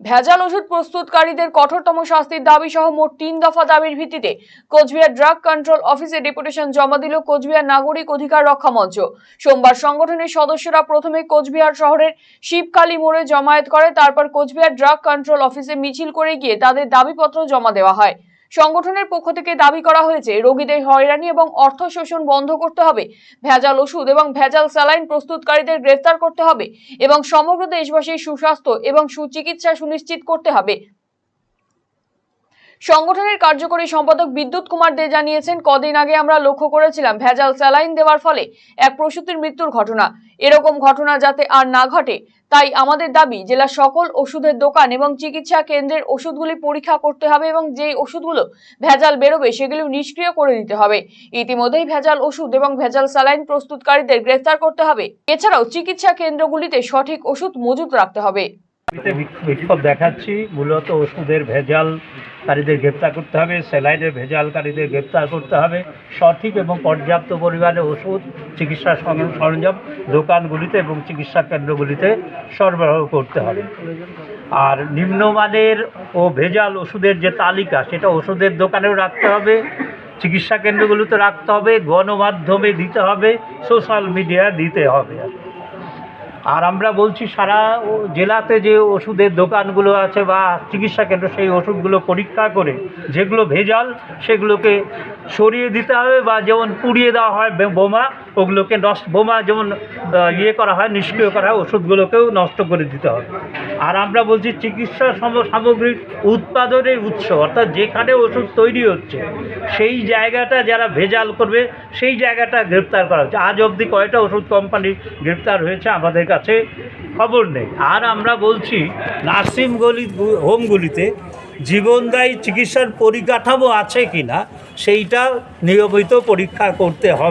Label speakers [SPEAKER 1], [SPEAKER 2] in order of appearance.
[SPEAKER 1] ভেজাল ওষুধ প্রস্তুতকারীদের কঠোরতম শাস্তির দাবি সহ মোট তিন দফা দাবির ভিত্তিতে কোচবিহার ড্রাগ কন্ট্রোল অফিসে ডেপুটেশন জমা দিল কোচবিহার নাগরিক অধিকার রক্ষা মঞ্চ। সোমবার সংগঠনের সদস্যরা প্রথমে কোচবিহার শহরের শিবকালী মোড়ে জমায়েত করে, তারপর কোচবিহার ড্রাগ কন্ট্রোল অফিসে মিছিল করে গিয়ে তাদের দাবিপত্র জমা দেওয়া হয়। সংগঠনের পক্ষ থেকে দাবি করা হয়েছে, রোগীদের হয়রানি এবং অর্থ শোষণ বন্ধ করতে হবে। ভেজাল ওষুধ এবং ভেজাল স্যালাইন প্রস্তুতকারীদের গ্রেফতার করতে হবে এবং সমগ্র দেশবাসীর সুস্বাস্থ্য এবং সুচিকিৎসা সুনিশ্চিত করতে হবে। সংগঠনের কার্যকরী সম্পাদক বিদ্যুৎ কুমার দে জানিয়েছেন, কদিন আগে আমরা লক্ষ্য করেছিলাম ভেজাল স্যালাইন দেওয়ার ফলে এক প্রসূতির মৃত্যুর ঘটনা। এরকম ঘটনা যাতে আর না ঘটে, তাই আমাদের দাবি জেলার সকল ওষুধের দোকান এবং চিকিৎসা কেন্দ্রের ওষুধগুলি পরীক্ষা করতে হবে এবং যে ওষুধগুলো ভেজাল বেরোবে সেগুলো নিষ্ক্রিয় করে দিতে হবে। ইতিমধ্যেই ভেজাল ওষুধ এবং ভেজাল স্যালাইন প্রস্তুতকারীদের গ্রেফতার করতে হবে। এছাড়াও চিকিৎসা কেন্দ্রগুলিতে সঠিক ওষুধ মজুত রাখতে হবে।
[SPEAKER 2] বিক্ষোভ দেখাচ্ছি। মূলত ওষুধের ভেজালকারীদের গ্রেপ্তার করতে হবে, স্যালাইনের ভেজালকারীদের গ্রেপ্তার করতে হবে। সঠিক এবং পর্যাপ্ত পরিমাণে ওষুধ, চিকিৎসা সরঞ্জাম- দোকানগুলিতে এবং চিকিৎসা কেন্দ্রগুলিতে সরবরাহ করতে হবে। আর নিম্নমানের ও ভেজাল ওষুধের যে তালিকা, সেটা ওষুধের দোকানেও রাখতে হবে, চিকিৎসা কেন্দ্রগুলোতে রাখতে হবে, গণমাধ্যমে দিতে হবে, সোশ্যাল মিডিয়া দিতে হবে। আর আমরা বলছি সারা জেলাতে যে ওষুধের দোকানগুলো আছে বা চিকিৎসা কেন্দ্র, সেই ওষুধগুলো পরীক্ষা করে যেগুলো ভেজাল, সেগুলোকে সরিয়ে দিতে হবে বা যেমন পুড়িয়ে দেওয়া হয় বোমা, ওগুলোকে নষ্ট, বোমা যেমন ইয়ে করা হয়, নিষ্ক্রিয় করা হয়, ওষুধগুলোকেও নষ্ট করে দিতে হবে। আর আমরা বলছি চিকিৎসা সাম- সামগ্রীর উৎপাদনের উৎস, অর্থাৎ যেখানে ওষুধ তৈরি হচ্ছে, সেই জায়গাটা যারা ভেজাল করবে, সেই জায়গাটা গ্রেপ্তার করা হচ্ছে। আজ অবধি কয়টা ওষুধ কোম্পানি গ্রেপ্তার হয়েছে আমাদের কাছে খবর নেই। আর আমরা বলছি, নার্সিং গলি হোমগুলিতে জীবনদায়ী চিকিৎসার পরিকাঠামো আছে কি না সেইটা নিয়মিত পরীক্ষা করতে হবে।